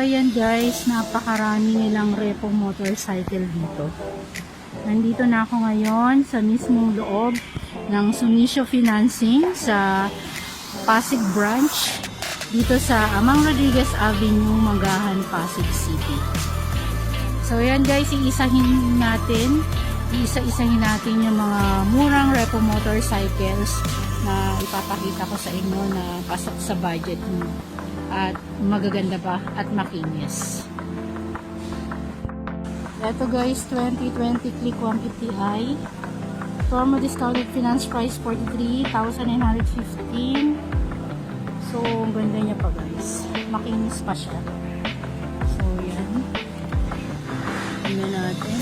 ayan guys, napakarami nilang repo motorcycle dito. Nandito na ako ngayon sa mismong loob ng Sumisio Financing sa Pasig Branch dito sa Amang Rodriguez Avenue, Magahan, Pasig City. So ayan guys, iisahin natin, iisa-isahin natin yung mga murang repo motorcycles na ipapakita ko sa inyo na pasok sa budget mo at magaganda pa at makinis. Ito guys, 2020 Click 150i. Promo discounted finance price 43,915. So, ang ganda niya pa guys. Makinis pa siya. So, yan. Tingnan natin.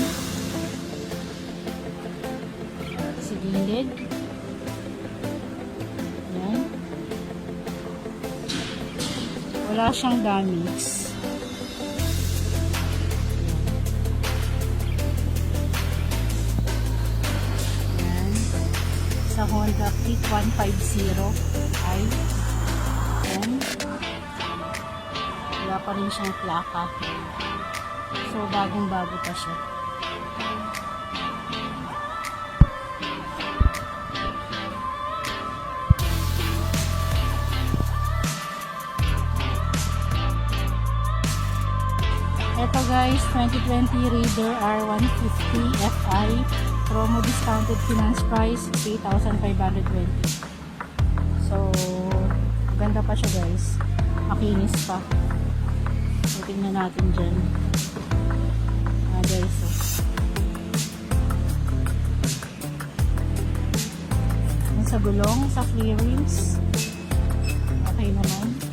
Sa gilid. Wala siyang damage. Yan. Sa Honda Click 150i. Yan. Wala pa rin siyang plaka. So, bagong bago pa siya. Guys, 2020 Raider R150 Fi. Promo discounted finance price, 3,520. So, ganda pa siya guys. Makinis pa. So, tingnan natin dyan. Ah guys, oh. Sa gulong, sa clearings. Okay naman.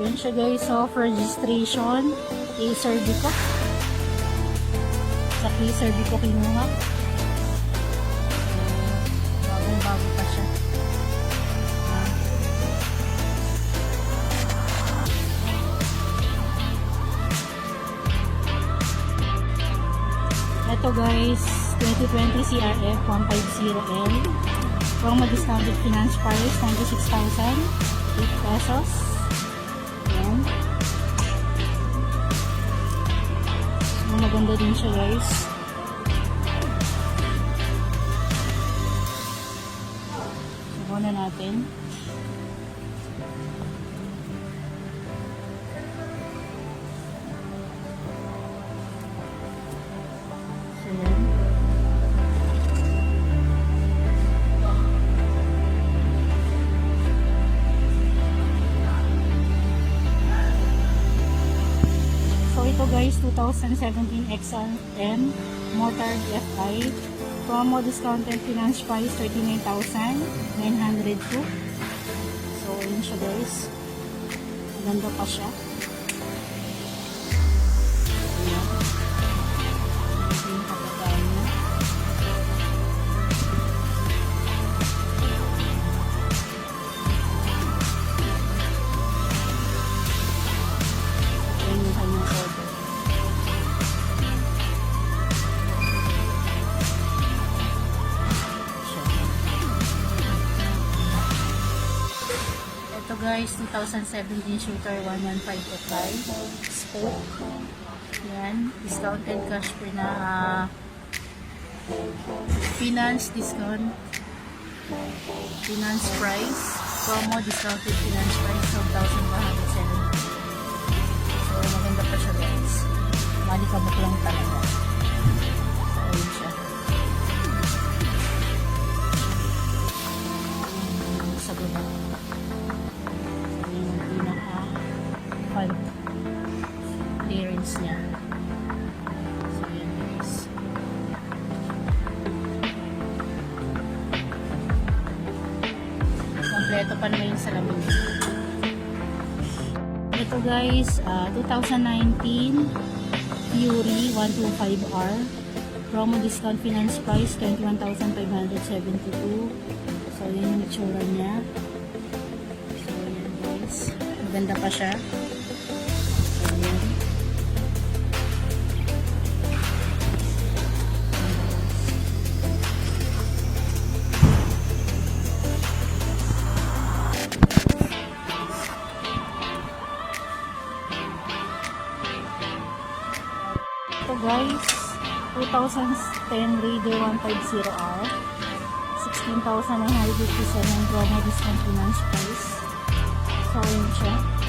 Yan siya guys, off registration. Acer ko. Sa Acer ko kinuha. Bagong bago pa siya. Ito guys, 2020 CRF 150L. Promo discounted finance price, 96,000 8 pesos. Maganda din siya guys. Subukan na natin. 2017 XLM Motor FI. Promo discounted finance price 39,902. So yun siya guys. Ganda pa siya. Guys, 2017 shooter 115 Fi. Spoke. Yan. Discounted cash per na ah, finance discount. Finance price. Promo discounted finance price of 1,170. Pa naman yung salamin. Ito guys, ah, 2019 Fury 125R. Promo discount finance price 21,572. So, yun yung itsura niya. So, yun guys. Maganda pa siya. 2010 Raider 150R. 16,957 promo discount finance price. So, yun siya.